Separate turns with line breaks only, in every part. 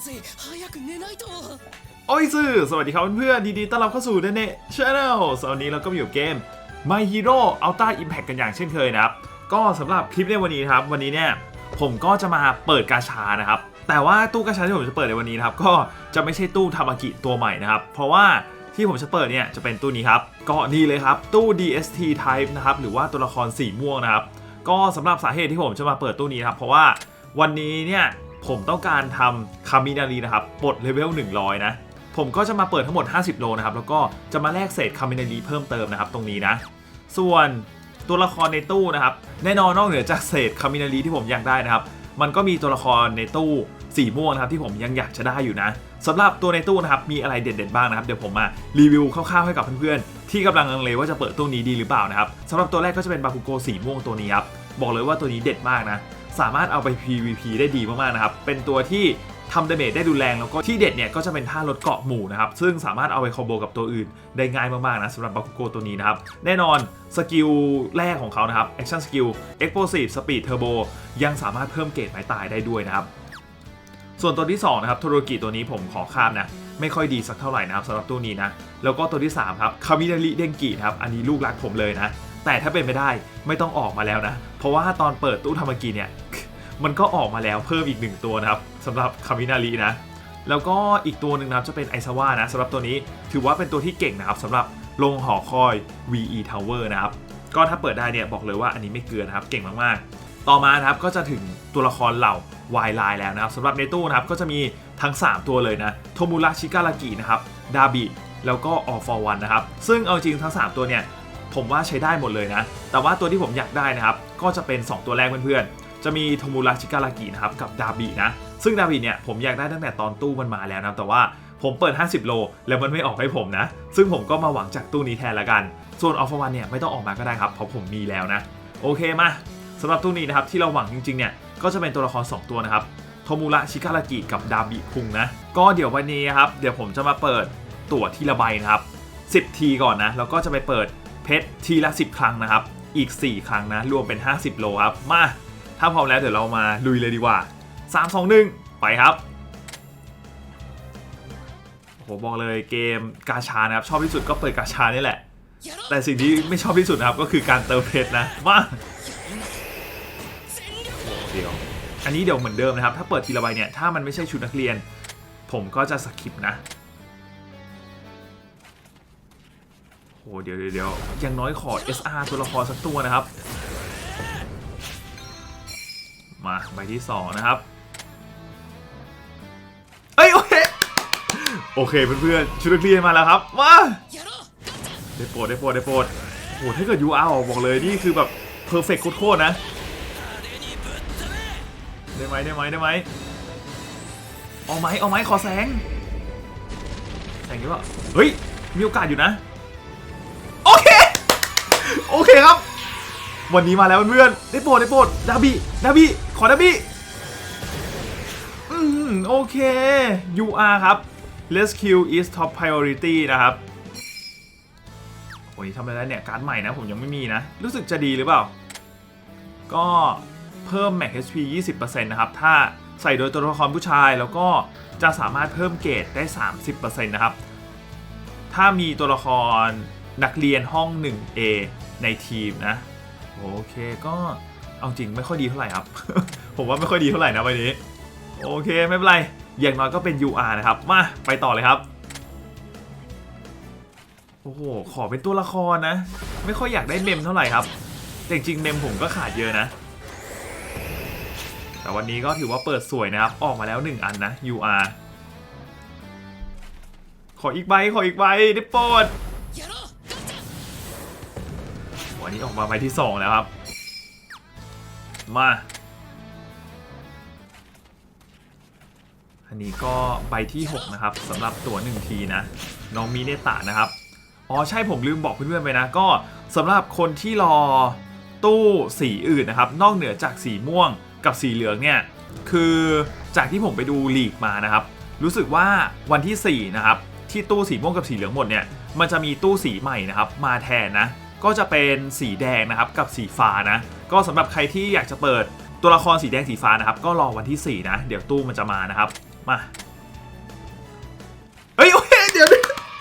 ずい早く寝ないと
โอ้ยซื่อสวัสดีครับเพื่อนๆดีๆต้อนรับเข้าสู่เนเน่ชาแนลสวันนี้เราก็มาอยู่เกม My Hero Ultra Impact กันอย่างเช่นเคยนะครับ ก็สำหรับคลิปในวันนี้นะครับ วันนี้เนี่ยผมก็จะมาเปิดกาชานะครับ แต่ว่าตู้กาชาที่ผมจะเปิดในวันนี้นะครับ ก็จะไม่ใช่ตู้ทามากิตัวใหม่นะครับ เพราะว่าที่ผมจะเปิดเนี่ยจะเป็นตู้นี้ครับ ก็นี่เลยครับ ตู้ DST Type นะครับ หรือว่าตัวละครสีม่วงนะครับ ก็สำหรับสาเหตุที่ผมจะมาเปิดตู้นี้นะครับ เพราะว่าวันนี้เนี่ย ผมต้องการทำคามินารีนะครับปลดเลเวล100 นะ ผมก็จะมาเปิดทั้งหมด 50 โลนะครับ แล้วก็จะมาแลกเศษคามินารีเพิ่มเติมนะครับตรงนี้นะ ส่วนตัวละครในตู้นะครับ แน่นอนนอกเหนือจากเศษคามินารีที่ผมอยากได้นะครับ มันก็มีตัวละครในตู้สีม่วงนะครับที่ผมยังอยากจะได้อยู่นะสำหรับตัวในตู้นะครับมีอะไรเด็ดๆบ้างนะครับเดี๋ยวผมมารีวิวคร่าวๆให้กับเพื่อนๆที่กำลังลังเลว่าจะเปิดตู้นี้ดีหรือเปล่านะครับสำหรับตัวแรกก็จะเป็นบาคุโกสีม่วงตัวนี้ครับบอกเลยว่าตัวนี้เด็ดมากนะ สามารถเอาไป PVP ได้ดีมากๆนะครับ เป็นตัวที่ทำดาเมจได้ดูแรงแล้วก็ที่เด็ดเนี่ยก็จะเป็นท่าลดเกาะหมู่นะครับ ซึ่งสามารถเอาไปคอมโบกับตัวอื่นได้ง่ายมากๆนะสำหรับบาคุโกตัวนี้นะครับ แน่นอนสกิลแรกของเขานะครับ Action Skill Explosive Speed Turbo ยังสามารถเพิ่มเกรดไม้ตายได้ด้วยนะครับ ส่วนตัวที่2นะครับโทโรกิตัวนี้ผมขอข้ามนะไม่ค่อยดีสักเท่าไหร่นะครับสำหรับตัวนี้นะแล้วก็ตัวที่3ครับคามินาริเดงกินะครับอันนี้ลูกรักผมเลยนะ แต่ถ้าเป็นไม่ได้ไม่ต้องออกมาแล้วนะ เพราะว่าตอนเปิดตู้ธรรมกิเนี่ย มันก็ออกมาแล้วเพิ่มอีกหนึ่งตัวนะครับสำหรับคามินารินะ แล้วก็อีกตัวหนึ่งนะครับจะเป็นไอซาว่านะสำหรับตัวนี้ถือว่าเป็นตัวที่เก่งนะครับสำหรับลงหอคอย VE Tower นะครับก็ถ้าเปิดได้เนี่ยบอกเลยว่าอันนี้ไม่เกลือนะครับเก่งมากๆ ต่อมานะครับก็จะถึงตัวละครเหล่าวายไลน์แล้วนะครับสำหรับในตู้นะครับก็จะมีทั้ง 3 ตัวเลยนะโทมุระชิการากินะครับดาบิแล้วก็ All for One นะครับซึ่งเอาจริงทั้ง 3 ตัวเนี่ย ผมว่าใช้ได้หมดเลยนะ แต่ว่าตัวที่ผมอยากได้นะครับ ก็จะเป็น 2 ตัวแรกเพื่อนๆ จะมีโทมุระชิการากินะครับกับดาบินะ ซึ่งดาบิเนี่ยผมอยากได้ตั้งแต่ตอนตู้มันมาแล้วนะ แต่ว่าผมเปิด 50 โล แล้วมันไม่ออกให้ผมนะ ซึ่งผมก็มาหวังจากตู้นี้แทนละกัน ส่วนออฟฟวันเนี่ยไม่ต้องออกมาก็ได้ครับเพราะผมมีแล้วนะ โอเคมาสำหรับตู้นี้นะครับที่เราหวังจริงๆเนี่ยก็จะเป็นตัวละคร 2 ตัวนะครับโทมุระชิการากิกับดาบิคุงนะ ก็เดี๋ยววันนี้ครับเดี๋ยวผมจะมาเปิดตั๋วทีละใบนะครับ 10 ทีก่อนนะแล้วก็จะไปเปิด เพชรทีละ 10 ครั้งนะครับ อีก 4 ครั้งนะ รวมเป็น 50 โลครับ มา ถ้าพร้อมแล้วเดี๋ยวเรามาลุยเลยดีกว่า 3 2 1 ไปครับโหบอกเลยเกมกาชานะครับ ชอบที่สุดก็เปิดกาชานี่แหละ แต่สิ่งที่ไม่ชอบที่สุดนะครับ ก็คือการเติมเพชรนะ มาเดี๋ยวอันนี้เดี๋ยวเหมือนเดิมนะครับ ถ้าเปิดทีละใบเนี่ย ถ้ามันไม่ใช่ชุดนักเรียน ผมก็จะสกิปนะ โอ้เดี๋ยวเดี๋ยวยังน้อยขอ SR ตัวละครสักตัวนะครับ มาใบที่สองนะครับเอ้ยโอเคโอเคเพื่อนๆชุดนักเรียนมาแล้วครับมาได้โปรดได้โปรดได้โปรดโหถ้าเกิด UR ออกบอกเลยนี่คือแบบเพอร์เฟกต์โคตรนะ ได้ไหมได้ไหมได้ไหมเอาไหมเอาไหมขอแสงแสงนี้วะเฮ้ยมีโอกาสอยู่นะ โอเคครับ วันนี้มาแล้วเพื่อนได้โปรดได้โปรดดาบิดาบิขอดาบิอืมโอเค UR ครับ Rescue is top priority นะครับโอ้ยทำอะไรได้เนี่ยการ์ดใหม่นะผมยังไม่มีนะ รู้สึกจะดีหรือเปล่า ก็เพิ่ม Max HP 20%นะครับ ถ้าใส่โดยตัวละครผู้ชายแล้วก็จะสามารถเพิ่มเกรดได้ 30%นะครับ ถ้ามีตัวละคร นักเรียนห้อง 1A ในทีมนะ โอเคก็เอาจริงไม่ค่อยดีเท่าไหร่ครับ ผมว่าไม่ค่อยดีเท่าไหร่นะใบนี้ โอเคไม่เป็นไร อย่างน้อยก็เป็น UR นะครับ มา ไปต่อเลยครับ โอ้โห ขอเป็นตัวละครนะ ไม่ค่อยอยากได้เมมเท่าไหร่ครับ แต่จริงๆเมมผมก็ขาดเยอะนะ แต่วันนี้ก็ถือว่าเปิดสวยนะครับ ออกมาแล้ว 1 อันนะ UR ขออีกใบขออีกใบได้โปรด นนี้ออกมาใบที่สองแล้วครับ มา อันนี้ก็ใบที่ 6 นะครับสำหรับตัว1ทีนะ น้องมีเนตานะครับ อ๋อใช่ผมลืมบอกเพื่อนๆไปนะ ก็สำหรับคนที่รอตู้สีอื่นนะครับ นอกเหนือจากสีม่วงกับสีเหลืองเนี่ย คือจากที่ผมไปดูลีกมานะครับ รู้สึกว่าวันที่ 4 นะครับ ที่ตู้สีม่วงกับสีเหลืองหมดเนี่ย มันจะมีตู้สีใหม่นะครับ มาแทนนะ ก็จะเป็นสีแดงนะครับกับสีฟ้านะ ก็สำหรับใครที่อยากจะเปิดตัวละครสีแดงสีฟ้านะครับ ก็รอวันที่ 4 นะ เดี๋ยวตู้มันจะมานะครับ มาเฮ้ยเดี๋ยว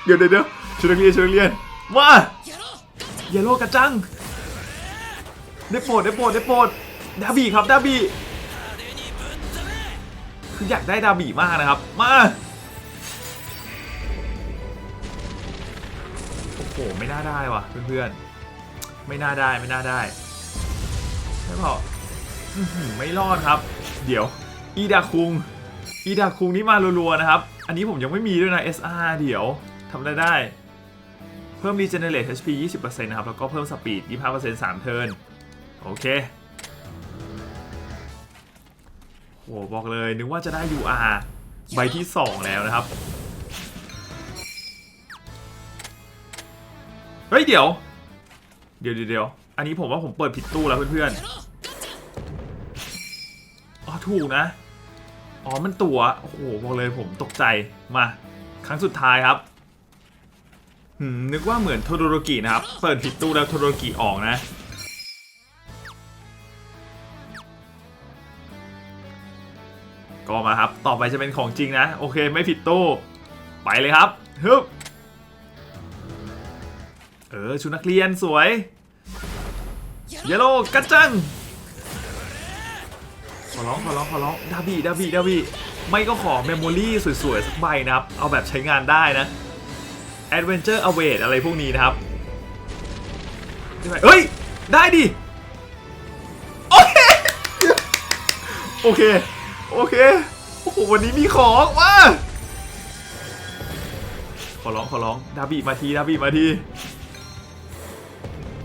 เดี๋ยวเดี๋ยวชุดนักเรียนชุดนักเรียนมาเยลโล่กระจังได้โปรดได้โปรดได้โปรดดาบีครับดาบีคืออยากได้ดาบีมากนะครับ มาโอ้โหไม่น่าได้ว่ะเพื่อนๆ ไม่น่าได้ไม่น่าได้ไม่พอไม่รอดครับ เดี๋ยว อีดาคุง อีดาคุงนี่มารัวๆนะครับ อันนี้ผมยังไม่มีด้วยนะ SR เดี๋ยวทำได้ได้ เพิ่ม regenerate HP 20%นะครับ แล้วก็เพิ่ม speed 25% 3 เทิร์น โอเคโหบอกเลยนึกว่าจะได้ UR ใบที่ 2 แล้วนะครับ เฮ้ย เดี๋ยว เดี๋ยวเดี๋ยวอันนี้ผมว่าผมเปิดผิดตู้แล้วเพื่อนๆ อ๋อถูกนะ อ๋อมันตัวโอ้โหบอกเลยผมตกใจ มา ครั้งสุดท้ายครับนึกว่าเหมือนโทโดโรกินะครับ เปิดผิดตู้แล้วโทโดโรกิออกนะ ก็มาครับ ต่อไปจะเป็นของจริงนะ โอเคไม่ผิดตู้ ไปเลยครับฮึบ เออชุดนักเรียนสวยเยลโลกัจจังขอร้องขอร้องขอร้องดาบีดาบีดาบีไม่ก็ขอเมมโมรี่สวยๆ สักใบนะครับ เอาแบบใช้งานได้นะ Adventure Await อะไรพวกนี้นะครับเฮ้ย ได้ดิ โอเค โอเค โอเค โอ้โห วันนี้มีของว่าขอร้องขอร้อง ดาบีมาที ดาบีมาที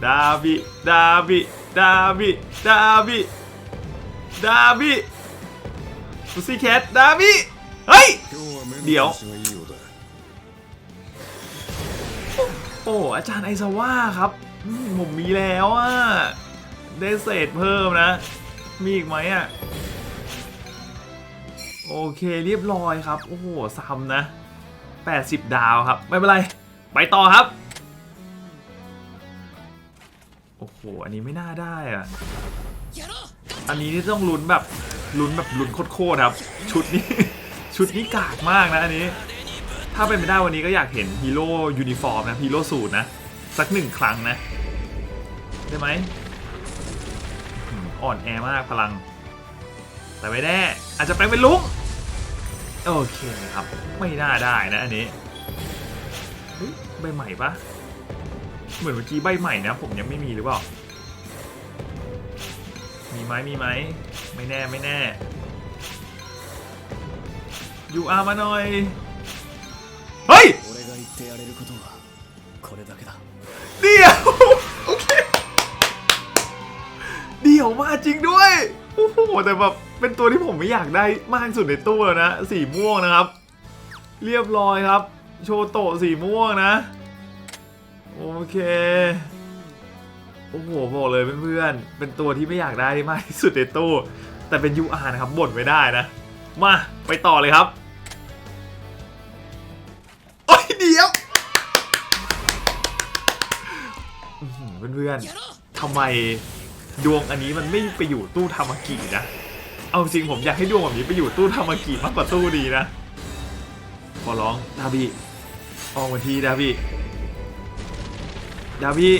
ดาบิดาบิดาบิดาบิดาบิซูซี่แคทดาบิเฮ้ย
เดี๋ยว
โอ้อาจารย์ไอซาว่าครับ ผมมีแล้วอะได้เศษเพิ่มนะ มีอีกไหมอะโอเคเรียบร้อยครับ โอ้โหซ้ำนะ 80 ดาวครับ ไม่เป็นไร ไปต่อครับ โอ้โห อันนี้ไม่น่าได้อะอันนี้นี่ต้องลุ้นแบบลุ้นแบบลุ้นโคตรครับ ชุดนี้ ชุดนี้กากมากนะอันนี้ ถ้าเป็นไปได้วันนี้ก็อยากเห็นฮีโร่ยูนิฟอร์มนะฮีโร่สูตรนะ สักหนึ่งครั้งนะ ได้ไหมอ่อนแอมากพลัง แต่ไม่แน่อาจจะแปลงเป็นลุงโอเคครับ ไม่น่าได้นะอันนี้ใบใหม่ปะ เหมือนเมื่อกี้ใบใหม่นะ ผมยังไม่มีหรือเปล่า มีไหมมีไหม ไม่แน่ไม่แน่อยู่อามาหน่อย เฮ้ยเดี๋ยว โอเค เดี๋ยวมาจริงด้วย โอ้โห แต่แบบ เป็นตัวที่ผมไม่อยากได้มากสุดในตู้แล้วนะ สีม่วงนะครับ เรียบร้อยครับ โชโตะสีม่วงนะ โอเค โอ้โหบอกเลยเพื่อนๆ เป็นตัวที่ไม่อยากได้มากที่สุดในตู้ แต่เป็นยูอ่านะครับบ่นไม่ได้นะ มา ไปต่อเลยครับ โอ้ยเดี๋ยวเพื่อนๆทำไมดวงอันนี้มันไม่ไปอยู่ตู้ทามากินะ เอาจริงผมอยากให้ดวงแบบนี้ไปอยู่ตู้ทามากิมากกว่าตู้ดีนะ ขอร้องดาบีออกมาทีดาบี ดาพี่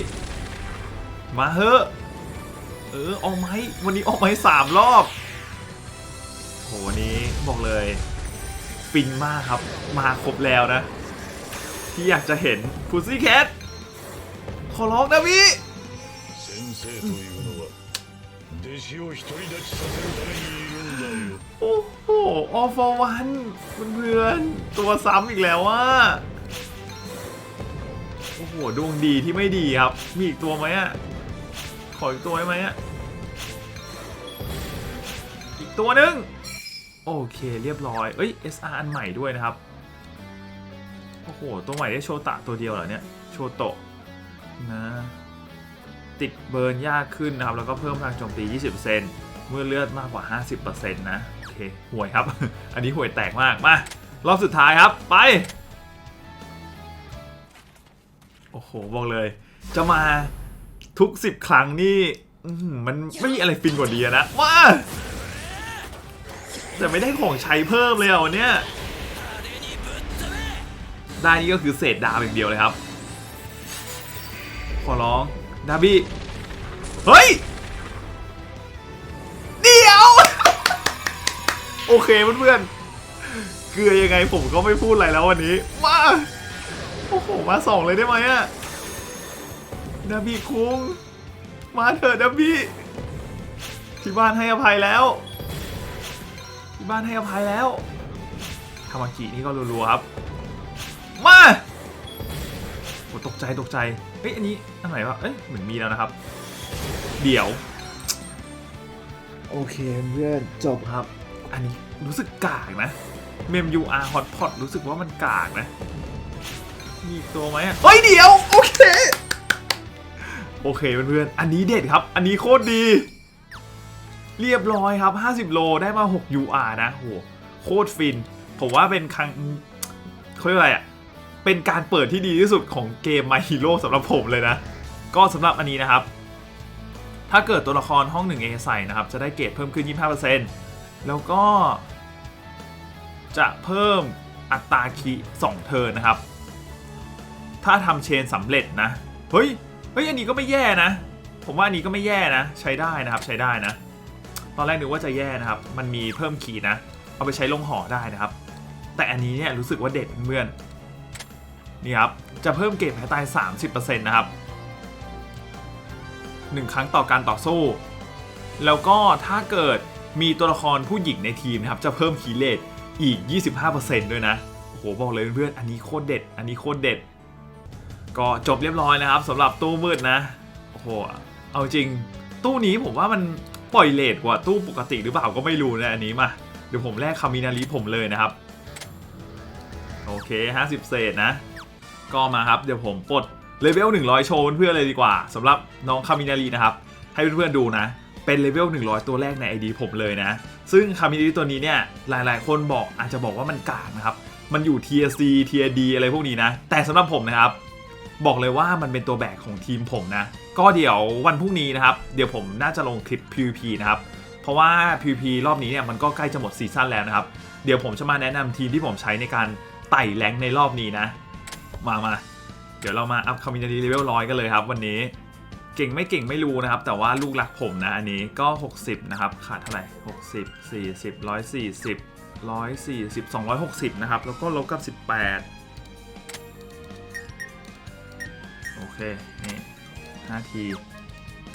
มาเฮอะเออออกไหมวันนี้ออกไหมสามรอบโหวันนี้บอกเลย ฟินมากครับ มาครบแล้วนะ ที่อยากจะเห็นฟูซี่แคทขอร้องนะพี่โอ้โหออฟวันเพื่อนตัวซ้ำอีกแล้วว่า โอ้โหดวงดีที่ไม่ดีครับ มีอีกตัวไหมอะ ขออีกตัวได้ไหมอะ อีกตัวหนึ่งโอเคเรียบร้อย เอ้ย SR อันใหม่ด้วยนะครับ โอ้โห ตัวใหม่ได้โชตะตัวเดียวเหรอเนี่ย โชโตะนะ ติดเบิร์นยากขึ้นนะครับ แล้วก็เพิ่มพลังโจมตี 20%เมื่อเลือดมากกว่า 50%นะ โอเคห่วยครับ อันนี้ห่วยแตกมาก มา รอบสุดท้ายครับ ไป บอกเลย จะมาทุก10ครั้งนี่มันไม่มีอะไรฟินกว่าดีนะว้าแต่ไม่ได้ของใช้เพิ่มเลยอะวันเนี้ยได้นี่ก็คือเศษดาวอย่างเดียวเลยครับ ขอร้องดาบี้เฮ้ยเดี๋ยว โอเคเพื่อนๆเกลือยังไงผมก็ไม่พูดอะไรแล้ววันนี้มาโอ้โหมาสองเลยได้ไหมอะ ดาบี้คุงมาเถอะดาบี้ที่บ้านให้อภัยแล้ว ที่บ้านให้อภัยแล้วคามากินี่ก็รัวๆครับ มาโอ้ตกใจตกใจเฮ้ยอันนี้อันไหนวะเอ้ยเหมือนมีแล้วนะครับ เดี๋ยว โอเคเพื่อนจบครับ อันนี้รู้สึกกากนะเมม UR Hotpot รู้สึกว่ามันกากนะ มีตัวไหมเฮ้ยเดี๋ยว โอเค โอเคเพื่อนๆ อันนี้เด็ดครับ อันนี้โคตรดี เรียบร้อยครับ 50 โลได้มา 6 UR นะโหโคตรฟิน ผมว่าเป็นครั้งเขาเรียกอะไรอะ เป็นการเปิดที่ดีที่สุดของเกม My Hero สำหรับผมเลยนะ ก็สำหรับอันนี้นะครับ ถ้าเกิดตัวละครห้อง 1A ใส่นะครับ จะได้เกรดเพิ่มขึ้น 25%แล้วก็ จะเพิ่มอัตราคี2เทิร์นนะครับ ถ้าทำเชนสำเร็จนะ เฮ้ย ฮ้ยอันนี้ก็ไม่แย่นะ ผมว่าอันนี้ก็ไม่แย่นะ ใช้ได้นะครับใช้ได้นะ ตอนแรกนึกว่าจะแย่นะครับ มันมีเพิ่มขีดนะ เอาไปใช้ลงห่อได้นะครับ แต่อันนี้เนี่ยรู้สึกว่าเด็ดเพื่อนนี่ครับจะเพิ่มเกรดแพ้ตาย 30%นะครับ1ครั้งต่อการต่อสู้ แล้วก็ถ้าเกิดมีตัวละครผู้หญิงในทีมนะครับ จะเพิ่มคีเลตอีก 25%ด้วยนะ โอ้โห บอกเลยเพื่อนๆ อันนี้โคตรเด็ด อันนี้โคตรเด็ด ก็จบเรียบร้อยนะครับสำหรับตู้มืดนะ โอ้โห เอาจริง ตู้นี้ผมว่ามันปล่อยเลทกว่าตู้ปกติหรือเปล่าก็ไม่รู้นะอันนี้มาเดี๋ยวผมแลกคามินารีผมเลยนะครับ โอเค 50 เศษนะ ก็มาครับ เดี๋ยวผมปลดเลเวล100 โชว์เพื่อนเลยดีกว่าสำหรับน้องคามินารีนะครับ ให้เพื่อนๆดูนะ เป็นเลเวล100 ตัวแรกใน ID ผมเลยนะ ซึ่งคามินารีตัวนี้เนี่ยหลายๆ คนบอกอาจจะบอกว่ามันกากนะครับ มันอยู่ Tier C TSD อะไรพวกนี้นะ แต่สำหรับผมนะครับ บอกเลยว่ามันเป็นตัวแบกของทีมผมนะ ก็เดี๋ยววันพรุ่งนี้นะครับ เดี๋ยวผมน่าจะลงคลิป PVP นะครับ เพราะว่า PVP รอบนี้เนี่ยมันก็ใกล้จะหมดซีซั่นแล้วนะครับ เดี๋ยวผมจะมาแนะนำทีมที่ผมใช้ในการไต่แรงในรอบนี้นะ มามาเดี๋ยวเรามาอัพคอมมิ n น t y เลเวลร้อยกันเลยครับ วันนี้เก่งไม่เก่งไม่รู้นะครับ แต่ว่าลูกรักผมนะอันนี้ก็ 60 นะครับ ขาดเท่าไหร่ 60 40 140 140 260 นะครับ แล้วก็ลบกับ 18 เค นี่5ที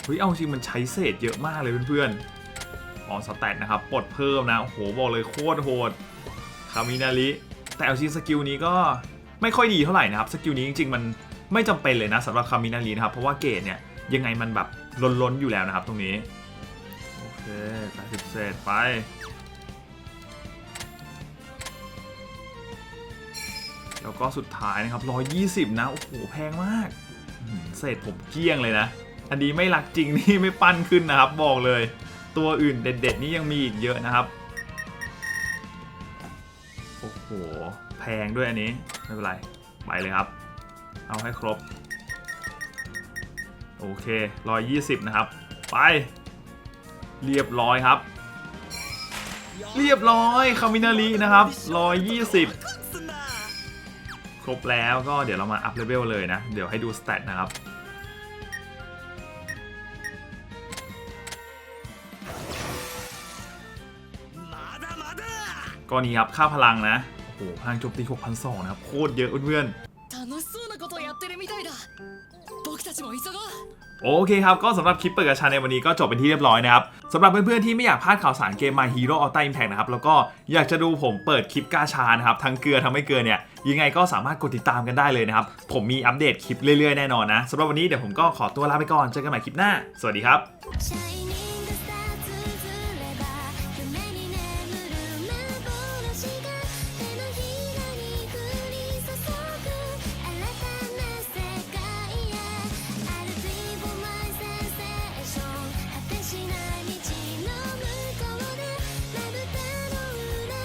เฮ้ย เอาจริงมันใช้เศษเยอะมากเลยเพื่อนๆอ๋อสแตทนะครับ ปลดเพิ่มนะ โอ้โห บอกเลยโคตรโหด คามินาริแต่เอาจริงสกิลนี้ก็ไม่ค่อยดีเท่าไหร่นะครับ สกิลนี้จริงๆ มันไม่จำเป็นเลยนะสำหรับคามินารินะครับ เพราะว่าเกรดเนี่ย ยังไงมันแบบล้นๆ อยู่แล้วนะครับตรงนี้ โอเค80เศษไปแล้วก็สุดท้ายนะครับ 120 นะ โอ้โห แพงมาก เศษผมเกลี้ยงเลยนะ อันนี้ไม่รักจริงนี่ไม่ปั้นขึ้นนะครับ บอกเลย ตัวอื่นเด็ดๆ นี่ยังมีอีกเยอะนะครับ โอ้โห แพงด้วยอันนี้ ไม่เป็นไร ไปเลยครับ เอาให้ครบ โอเค 120 นะครับ ไป เรียบร้อยครับ เรียบร้อยคามินารีนะครับ 120 ครบแล้วก็เดี๋ยวเรามาอัพเลเวลเลยนะ เดี๋ยวให้ดูสเตตนะครับก็นี่ครับ ค่าพลังนะ โอ้โหพลังโจมตี 6,200 นะครับ โคตรเยอะเพื่อนๆ โอเคครับ ก็สำหรับคลิปเปิดกระชาในวันนี้ก็จบเป็นที่เรียบร้อยนะครับสำหรับเพื่อนๆที่ไม่อยากพลาดข่าวสารเกม My Hero Ultra Impact นะครับ แล้วก็อยากจะดูผมเปิดคลิปกาชานะครับ ทั้งเกลือทั้งไม่เกลือเนี่ย ยังไงก็สามารถกดติดตามกันได้เลยนะครับ ผมมีอัปเดตคลิปเรื่อยๆ แน่นอนนะสำหรับวันนี้เดี๋ยวผมก็ขอตัวลาไปก่อน เจอกันใหม่คลิปหน้า สวัสดีครับ